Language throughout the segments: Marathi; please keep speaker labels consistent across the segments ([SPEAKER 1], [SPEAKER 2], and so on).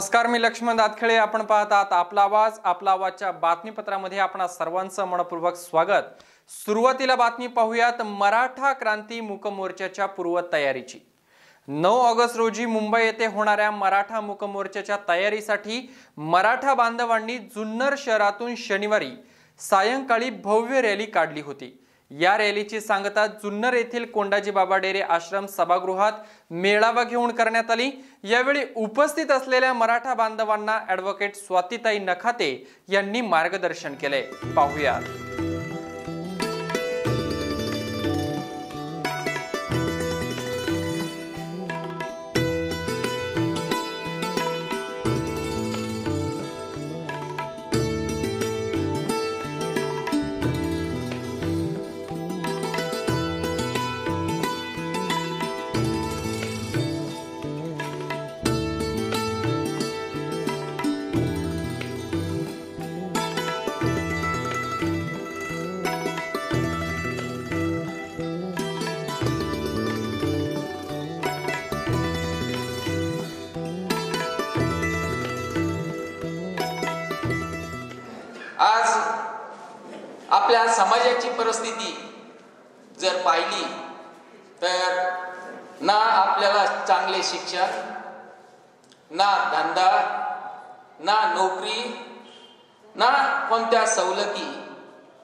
[SPEAKER 1] नमस्कार मी लक्ष्मण दातखेळे. आपण पाहतात आपला आवाज आपला आवाजच्या बातमीपत्रामध्ये आपणा सर्वांचं मनपूर्वक स्वागत. सुरुवातीला बातमी पाहूयात मराठा क्रांती मूक मोर्चाच्या तयारीची नऊ ऑगस्ट रोजी मुंबई येथे होणाऱ्या मराठा मूक मोर्चाच्या तयारीसाठी मराठा बांधवांनी जुन्नर शहरातून शनिवारी सायंकाळी भव्य रॅली काढली होती. या रॅलीची सांगता जुन्नर येथील कोंडाजी बाबा डेरे आश्रम सभागृहात मेळावा घेऊन करण्यात आली. यावेळी उपस्थित असलेल्या मराठा बांधवांना ऍडव्होकेट स्वातीताई नखाते यांनी मार्गदर्शन केले. पाहूया.
[SPEAKER 2] समाजाची परिस्थिती जर पाहिली तर ना आपल्याला चांगले शिक्षण ना धंदा ना नोकरी ना कोणत्या सवलती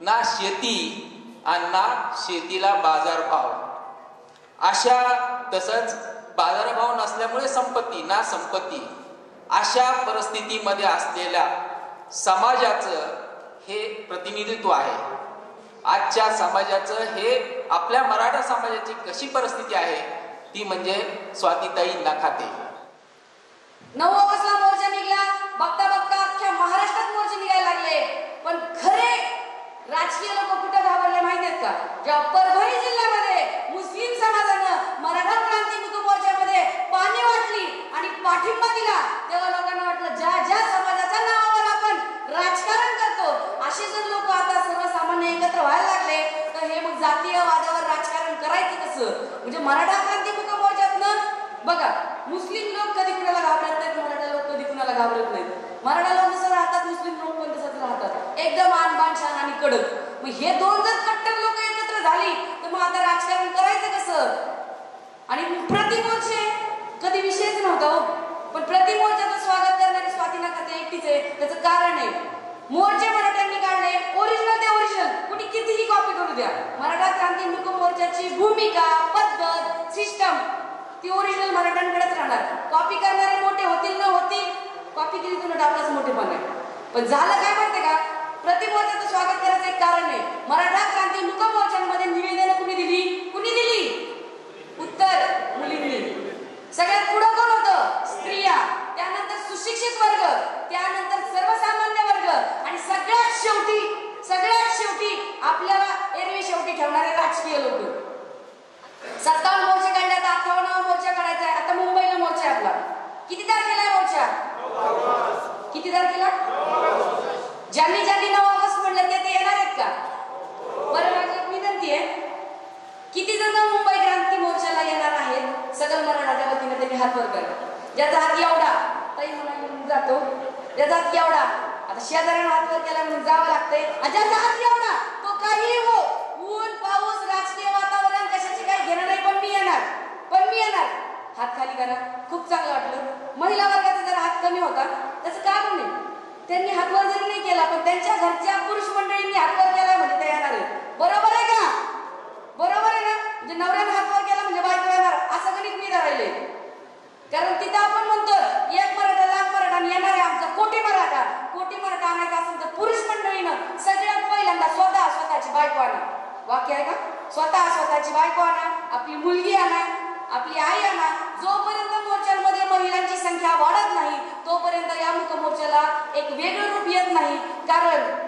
[SPEAKER 2] ना शेती आणि ना शेतीला बाजारभाव. अशा तसंच बाजारभाव नसल्यामुळे संपत्ती ना संपत्ती. अशा परिस्थितीमध्ये असलेल्या समाजाचं हे प्रतिनिधित्व आहे. आजच्या समाजाचं हे आपल्या मराठा समाजाची कशी परिस्थिती आहे ती म्हणजे स्वातीताई नखाते.
[SPEAKER 3] नऊ ऑगस्टला मोर्चा निघला बघता बघता अख्ख्या महाराष्ट्रात मोर्चे निघायला लागले. पण खरे राजकीय लोक कुठे घाबरले माहिती आहेत का? जेव्हा परभणी जिल्ह्यामध्ये मुस्लिम समाजानं मराठा क्रांती मोर्चामध्ये पाणी वाटली आणि पाठिंबा दिला तेव्हा लोकांना वाटलं ज्या ज्या समाजाच्या नावावर आपण राजकारण करतो असे जर लोक आता सर्वसामान्य एकत्र व्हायला लागले तर हे मग जातीय वादावर राजकारण करायचं कसं म्हणजे मराठा क्रांती मुख मोर्चातनं बघा मुस्लिम लोक कधी कुणाला घाबरत नाहीत मराठा लोक कधी कुणाला घाबरत नाहीत. मराठा लोक जसं राहतात मुस्लिम लोक पण तसंच राहतात. एकदम आणबाण छान आणि कडक. मग हे दोन जर कट्टर लोक एकत्र झाली तर मग आता राजकारण करायचं कसं? आणि प्रतिमोर्चे कधी विषयच नव्हता हो. पण प्रतिमोर्चाचं स्वागत करणारी स्वाती नाकाते एकटीच आहे. त्याचं कारण आहे मोर्चे मराठ्यांनी काढले ओरिजिनल ते ओरिजिनल कुणी कितीही द्या मराठा क्रांती मुक मोर्चाची भूमिका पद्धत सिस्टम ती ओरिजिनल मराठ्यांकडेच राहणार. कॉपी करणारे मोठे होतील न होतील कॉपी केली तुला आपलाच मोठे आहे पण झालं काय माहितीये का? प्रतिमोर्चाचं स्वागत करायचं एक कारण आहे. मराठा क्रांती मुक मोर्चांमध्ये निवेदन कुणी दिली कुणी दिली उत्तर मुलींनी सगळ्यात पुढं कोण होतं स्त्रिया त्यानंतर सुशिक्षित वर्ग त्यानंतर सर्वसामान्य वर्ग आणि सगळ्यात शेवटी सगळ्यात शेवटी आपल्याला एरवी शेवटी ठेवणारे राजकीय लोक सत्तावन्न मोर्चे काढले आता अठ्ठावन्न मोर्चा काढायचा आहे आता मुंबईला मोर्चा आहे आपला किती तारखेला आहे मोर्चा किती तारखेला ज्यांनी ज्यांनी नऊ ऑगस्ट म्हणलं ते ते येणार आहेत का बरं माझी एक विनंती आहे किती जण मुंबई क्रांती मोर्चाला येणार आहेत सकल मराठाच्या वतीने त्यांनी हात वर करा ज्याचा हात एवढा ताई म्हणून जातो ज्याचा हात एवढा आता शेजाऱ्यानं हात वर केला म्हणून जावं लागतंय. आणि ज्याचा हात एवढा तो काही हो ऊन पाऊस राजकीय वातावरण कशाची काही घेणं नाही पण मी येणार. पण मी येणार. हात खाली करा. खूप चांगलं वाटलं. महिला वर्गाचा जरा हात कमी होता. त्याचं कारण नाही. त्यांनी हातवर जरी नाही केला पण त्यांच्या घरच्या पुरुष मंडळींनी हातवर केला म्हणजे ते येणार आहे बरोबर आहे का? बरोबर आहे ना? म्हणजे नवऱ्याने हातवर केला म्हणजे बायको येणार. असं गणित मी धरायले. कारण तिथं आपण म्हणतो एक मराठा लाख आणि येणार आहे आमचं कोटी मराठा कोटी मराठा आणायचा असेल तर पुरुष मंडळीनं सगळ्यात पहिल्यांदा स्वतः स्वतःची बायको आणा. वाक्य आहे का? स्वतः स्वतःची बायको आणा आपली मुलगी आणा आपली आई आणा. जोपर्यंत मोर्चांमध्ये महिलांची संख्या वाढत नाही तोपर्यंत या मुखमोर्चाला एक वेगळं रूप येत नाही. कारण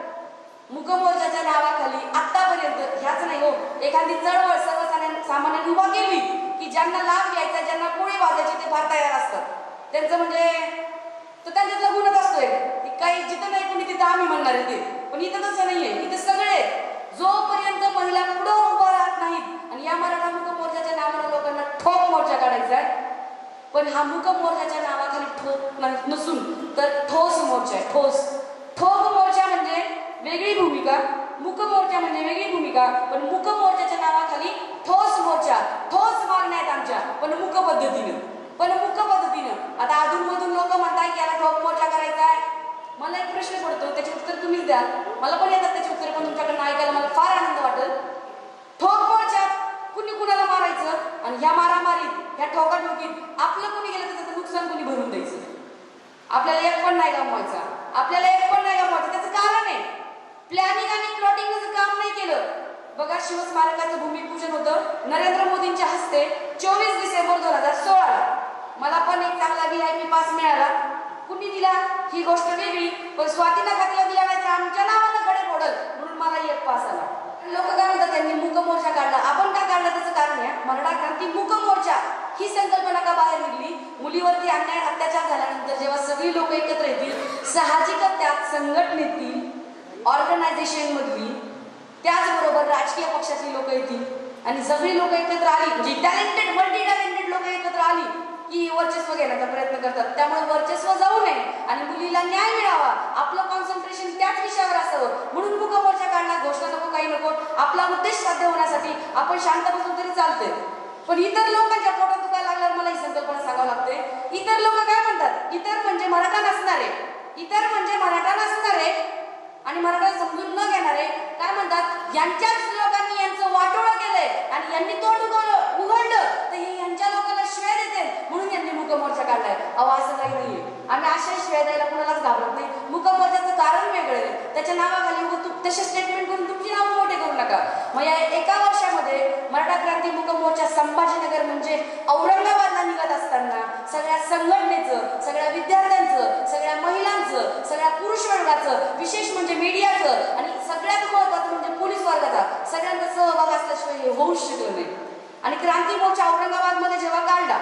[SPEAKER 3] मुकमोर्चाच्या नावाखाली आतापर्यंत ह्याच नाही हो. एखादी चळवळ सर्वसामान्य सामान्यांनी उभा केली की ज्यांना लाभ घ्यायचा ज्यांना पुढे वाजायची ते फार तयार असतात. त्यांचं म्हणजे तर त्यांच्यातला गुणच असतोय. की काही जिथं नाही कोणी तिथं आम्ही म्हणणार आहे ते. पण इथं तसं नाहीये. इथं सगळे जोपर्यंत महिला पुढं उभा राहत नाहीत आणि या मराठा मुख मोर्चाच्या नावानं लोकांना ठोक मोर्चा काढायचा आहे पण हा मुक मोर्चाच्या नावाखाली ठोक नसून तर ठोस मोर्चा आहे. ठोस. ठोक मोर्चा म्हणजे वेगळी भूमिका. मुक मोर्चा म्हणजे वेगळी भूमिका. पण मुक मोर्चाच्या नावाखाली ठोस मोर्चा. ठोस मागण्या आहेत आमच्या. पण मुक पद्धतीनं. पण मुख्य पद्धतीनं. आता अधूनमधून लोक म्हणतात की याला ठोक मोर्चा करायचा आहे. मला एक प्रश्न पडतो त्याचे उत्तर तुम्हीच द्या. मला पण येतात त्याचे उत्तर पण तुमच्याकडनं ऐकायला मला फार आनंद वाटेल. ठोक मोर्चात कुणी कुणाला मारायचं? आणि ह्या मारामारीत ह्या ठोकाठोकीत आपलं कुणी गेलं तर त्याचं नुकसान कुणी भरून द्यायचं? आपल्याला एक पण नाही गमवायचा. आपल्याला एक पण नाही गमवायचं. त्याचं कारण आहे प्लॅनिंग आणि प्लॉटिंगचं काम नाही केलं. बघा शिवस्मारकाचं भूमिपूजन होतं नरेंद्र मोदींच्या हस्ते चोवीस डिसेंबर दोन हजार सोळाला. मला पण एक चांगला व्ही आय पी पास मिळाला. कुणी दिला? ही गोष्ट वेगळी. पण स्वातीला खात्याला दिला नाही तर आमच्या नावानं कडे पडल म्हणून मला एक पास आला. लोक काय म्हणतात त्यांनी मुक मोर्चा काढला. आपण का काढला त्याचं कारण आहे मराठा क्रांती मुक मोर्चा. ही संकल्पना का बाहेर निघली? मुलीवरती अन्याय अत्याचार झाल्यानंतर जेव्हा सगळी लोक एकत्र येतील साहजिकच त्यात संघटनेतील ऑर्गनायझेशन मधली त्याचबरोबर राजकीय पक्षातली लोक येतील आणि सगळी लोक एकत्र आली. म्हणजे टॅलेंटेड मल्टी लोक एकत्र आली की वर्चस्व घेण्याचा प्रयत्न करतात. त्यामुळे वर्चस्व जाऊ नये आणि मुलीला न्याय मिळावा. आपलं कॉन्सन्ट्रेशन त्याच विषयावर असावं. म्हणून मुक मोर्चा काढला घोषणा नको काही नको. आपला उद्देश साध्य होण्यासाठी आपण शांत बसून तरी चालते पण इतर लोकांच्या पोटात दुखायला लागल्यावर मला ही संकल्पना सांगावं लागते. इतर लोक काय म्हणतात? इतर म्हणजे मराठा नसणारे. इतर म्हणजे मराठा नसणारे आणि मराठा समजून न घेणारे. काय म्हणतात? यांच्याच लोकांनी यांचं वाटोळं केलंय आणि यांनी तोंड उघडलं उघडलं तर हे यांच्या लोकांना शिवाय देते म्हणून यांनी मुक मोर्चा काढलाय अहो असं काही नाहीये आम्ही अशा शिवाय द्यायला कुणालाच घाबरत नाही मुक मोर्चाचं कारण वेगळं आहे त्याच्या नावाखाली उगाच तू तसे स्टेटमेंट करून तुमची नावं मोठे करू नका मग या एका वर्षामध्ये मराठा क्रांती मुक मोर्चा संभाजीनगर म्हणजे औरंगाबादला निघत असताना सगळ्या संघटनेचं सगळ्या विद्यार्थ्यांचं सगळ्या महिलांचं सगळ्या पुरुष वर्गाचं विशेष म्हणजे मीडियाचं आणि सगळ्यात महत्वाचं म्हणजे पोलीस वर्गाचा. सगळ्यांचा सहभाग असल्याशिवाय हे होऊच शकलं नाही. आणि क्रांती मोर्चा औरंगाबादमध्ये जेव्हा काढला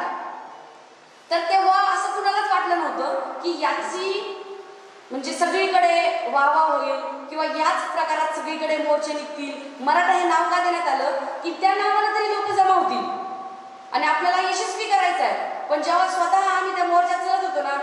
[SPEAKER 3] तर तेव्हा असं कुणालाच वाटलं नव्हतं की याची म्हणजे सगळीकडे वावा होईल किंवा याच प्रकारात सगळीकडे मोर्चे निघतील. मराठा हे नाव का देण्यात आलं? की त्या नावाला तरी लोक जमा होतील. आणि आपल्याला यशस्वी करायचं आहे पण जेव्हा स्वतः आम्ही त्या मोर्चात चलत होतो ना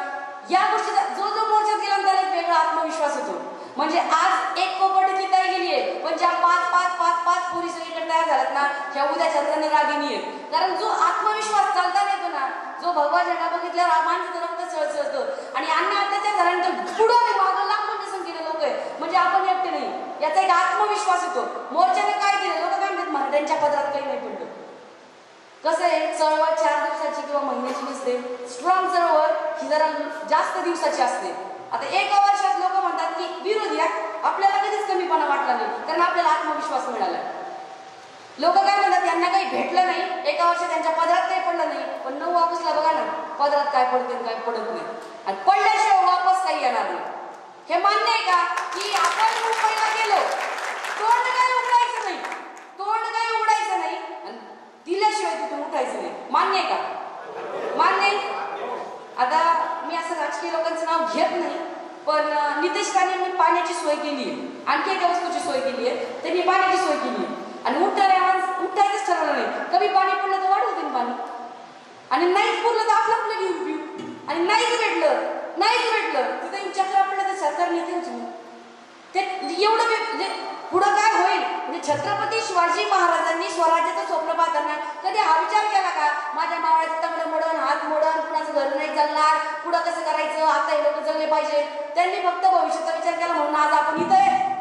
[SPEAKER 3] या गोष्टीचा जो जो मोर्चात गेला ना त्याला एक वेगळा आत्मविश्वास येतो म्हणजे आज एक कोपटीची तयार गेली आहे. पण ज्या पाच पाच पाच पाच पोरी सगळीकडे तयार झाल्यात ना ह्या उद्या चंद्राने रागिनी आहेत. कारण जो आत्मविश्वास चालता येतो ना जो भगवा झेंडा बघितल्यावर रामांचं रक्त सळसळतं. आणि अन्न आताच्या झाल्यानंतर पुढं आणि मागं लाखोंच्या संख्येने लोक आहेत. म्हणजे आपण एकटे नाही. याचा एक आत्मविश्वास येतो मोर्चाने काय केलं? लोक काय म्हणतात? मराठ्यांच्या पदरात काही नाही पडलं. कसं आहे? चळवळ चार दिवसाची किंवा महिन्याची नसते. स्ट्रॉंग चळवळ ही जरा जास्त दिवसाची असते. आता एका वर्षात लोक म्हणतात की विरोधी आपल्याला कधीच कमीपणा वाटला नाही कारण आपल्याला आत्मविश्वास मिळाला लोक काय म्हणतात यांना काही भेटलं नाही. एका वर्षात त्यांच्या पदरात काही पडलं नाही. पण नऊ वापसला बघा ना पदरात काय पडते आणि काय पडत नाही. आणि पडल्याशिवाय वापस काही येणार नाही. हे मान्य आहे का? की आपण मुंबईला गेलो तोंड काय उघडायचं नाही तोंड काही उघडायचं नाही आणि दिल्याशिवाय तिथून उठायचं नाही मान्य आहे का मान्य आहे आता मी असं राजकीय लोकांचं नाव घेत नाही पण अं, नितेश राणेंनी पाण्याची सोय केली आहे आणखी एका वस्तूची सोय केली आहे त्यांनी पाण्याची सोय केली आणि उठणारे माणसं उठायचंच ठरवलं नाही कमी पाणी पडलं तर वाढवते ना पाणी आणि नाहीच पुरलं तर आपलं आपलं घेऊन पिऊ आणि नाहीच भेटलं नाहीच भेटलं तिथे येऊन चक्र आपलं तर सरकार नेतेच नाही ते एवढं म्हणजे पुढं काय होईल म्हणजे छत्रपती शिवाजी महाराजांनी स्वराज्याचं स्वप्न पाहताना कधी हा विचार केला का माझ्या मावळ्याचं तंगड मोडन हात मोडन कुणाचं घर नाही चालणार पुढं कसं करायचं आता हे लोक जगले पाहिजे त्यांनी फक्त भविष्याचा विचार केला म्हणून आज आपण इथं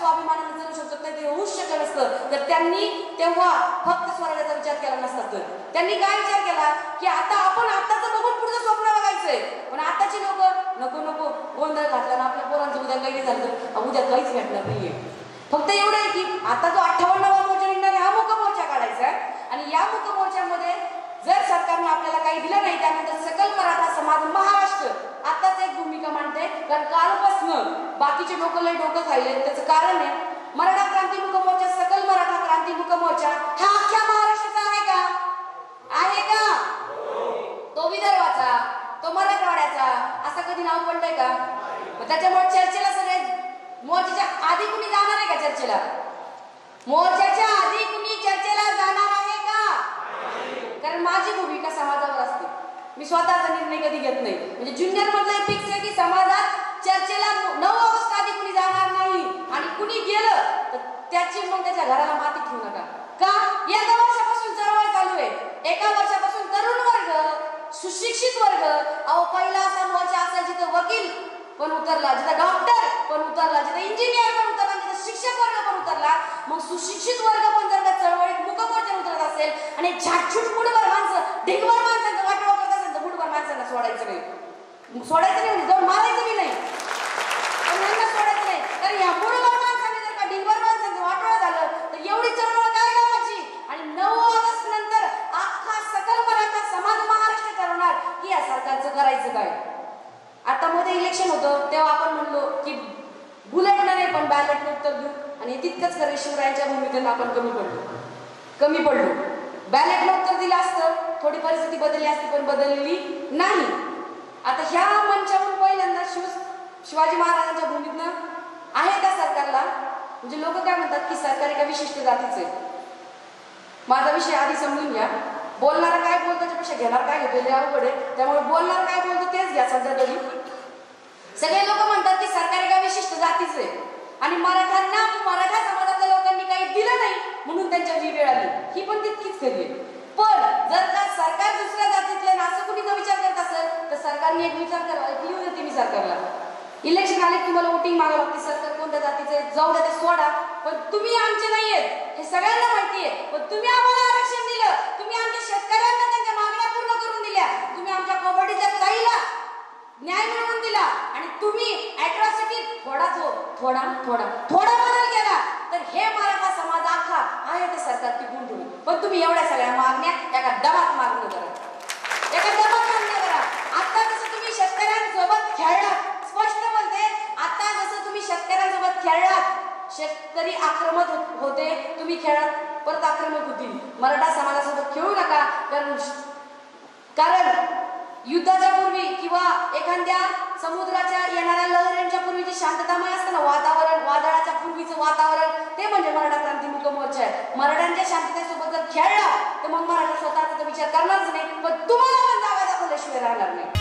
[SPEAKER 3] स्वाभिमानानं जगू शकतो ते होऊच शकत नसतं. तर त्यांनी तेव्हा फक्त स्वराज्याचा विचार केला नसता तर. त्यांनी काय विचार केला? की आता आपण आताच बघून पुढचं स्वप्न बघायचंय. पण आताची लोक नको नको गोंधळ घातला ना आपल्या पोरांचं उद्या काही झालं उद्या काहीच भेटणार नाहीये. फक्त एवढं आहे की आता जो अठ्ठावन्नावा मोर्चा निघणार हा मुख मोर्चा काढायचा आहे. आणि या मुख मोर्चामध्ये जर सरकारनं आपल्याला काही दिलं नाही त्यानंतर सकल मराठा समाज महाराष्ट्र आताच एक भूमिका मांडते कारण कालपासनं बाकीचे लोक लय डोकं खायले. त्याचं कारण आहे मराठा क्रांतीमुख मोर्चा सकल मराठा क्रांतीमुख मोर्चा हा अख्ख्या महाराष्ट्राचा आहे का? आहे का? तो विदर्भाचा तो मराठवाड्याचा असं कधी नाव पडलंय का? मग त्याच्यामुळे चर्चेला सगळे मोर्चाच्या आधी कुणी जाणार आहे का चर्चेला? मोर्चाच्या आधी कुणी चर्चेला जाणार आहे का? कारण माझी भूमिका समाजावर असते. मी स्वतःचा निर्णय कधी घेत नाही. म्हणजे ज्युनियर मधलं फिक्स आहे की समाजात चर्चेला नऊ ऑगस्ट आधी कुणी जाणार नाही आणि कुणी गेलं तर त्याची मग त्याच्या घराला माती ठेवू नका. का? एका वर्षापासून चळवळ चालू आहे. एका वर्षापासून तरुण वर्ग सुशिक्षित वर्ग. अहो पहिला असा मोर्चा असा जिथं वकील पण उतरला जिथं डॉक्टर पण उतरला जिथं इंजिनियर पण उतरला जिथं शिक्षक वर्ग पण उतरला. मग सुशिक्षित वर्ग पण जर त्या चळवळीत मुखमोर्चा उतरत असेल आणि झाटछूट मुठभर माणसं ढिगभर माणसांचं वाटोळ करत असेल तर मुठभर माणसांना सोडायचं नाही. सोडायचं नाही म्हणजे जाऊन मारायचं बी नाही पण यांना सोडायचं नाही कारण या मुठभर माणसाने जर का ढिगभर माणसांचं वाटोळ झालं तर एवढी चळवळ काय कामाची आणि नऊ ऑगस्ट नंतर अख्खा सकल मराठा समाज महाराष्ट्र ठरवणार की या सरकारचं करायचं काय आता मध्ये इलेक्शन होतं तेव्हा आपण म्हणलो की बुलेट नाही पण बॅलेट उत्तर देऊ आणि तितकंच खरं शिवरायांच्या भूमिकेत आपण कमी पडलो कमी पडलो बॅलेट उत्तर दिलं असतं थोडी परिस्थिती बदलली असती केलेली नाही. आता ह्या मंचावरून पहिल्यांदा शिव शिवाजी महाराजांच्या भूमीतनं आहे त्या सरकारला. म्हणजे लोक काय म्हणतात की सरकार एका विशिष्ट जातीचं माझा विषय आधी समजून घ्या. बोलणारा काय बोलतो त्याच्यापेक्षा घेणार काय घेतो हे अवघड आहे. त्यामुळे बोलणार काय बोलतो तेच घ्या सध्या तरी. सगळे लोक म्हणतात की सरकार एका विशिष्ट जातीचे आहे. आणि मराठ्यांना मराठा समाजातल्या लोकांनी काही दिलं नाही म्हणून त्यांच्यावर ही वेळ आली. ही पण तितकीच खरी आहे पण जर का सरकार दुसऱ्या जातीतले ना असं कुणी जर विचार करत असेल तर सरकारने एक विचार करावा एक सरकारला इलेक्शन आले तुम्हाला वोटिंग मागावं लागते सरकार कोणत्या जातीचे जाऊ द्या ते सोडा पण तुम्ही आमचे नाही आहेत हे सगळ्यांना माहिती आहे. पण तुम्ही आम्हाला आरक्षण दिलं तुम्ही आमच्या शेतकऱ्यांना त्यांच्या मागण्या पूर्ण करून दिल्या तुम्ही आमच्या कबड्डीच्या ताईला न्याय मिळवून दिला आणि तुम्ही अॅट्रॉसिटी थोडा थो थोडा थोडा थोडा बदल केला तर हे मराठा समाज आखा आहे ते सरकार टिकून ठेवू पण तुम्ही एवढ्या सगळ्या मागण्या एका दबात मागणं करा एका दबात मागणं करा आता जसं तुम्ही शेतकऱ्यांसोबत खेळलात स्पष्ट बोलते. आता जसं तुम्ही शेतकऱ्यांसोबत खेळलात शेतकरी आक्रमक होते तुम्ही खेळात परत आक्रमक होतील. मराठा समाजासोबत खेळू नका कारण कारण युद्धाच्या पूर्वी किंवा एखाद्या समुद्राच्या येणाऱ्या लहरींच्या पूर्वीची शांततामय असतं ना वातावरण वादळाच्या पूर्वीचं वातावरण ते म्हणजे मराठा क्रांती मोर्चा आहे. मराठ्यांच्या शांततेसोबत जर खेळला तर मग मराठा स्वतःचा विचार करणारच नाही. पण तुम्हाला पण जागा दाखवल्याशिवाय राहणार नाही.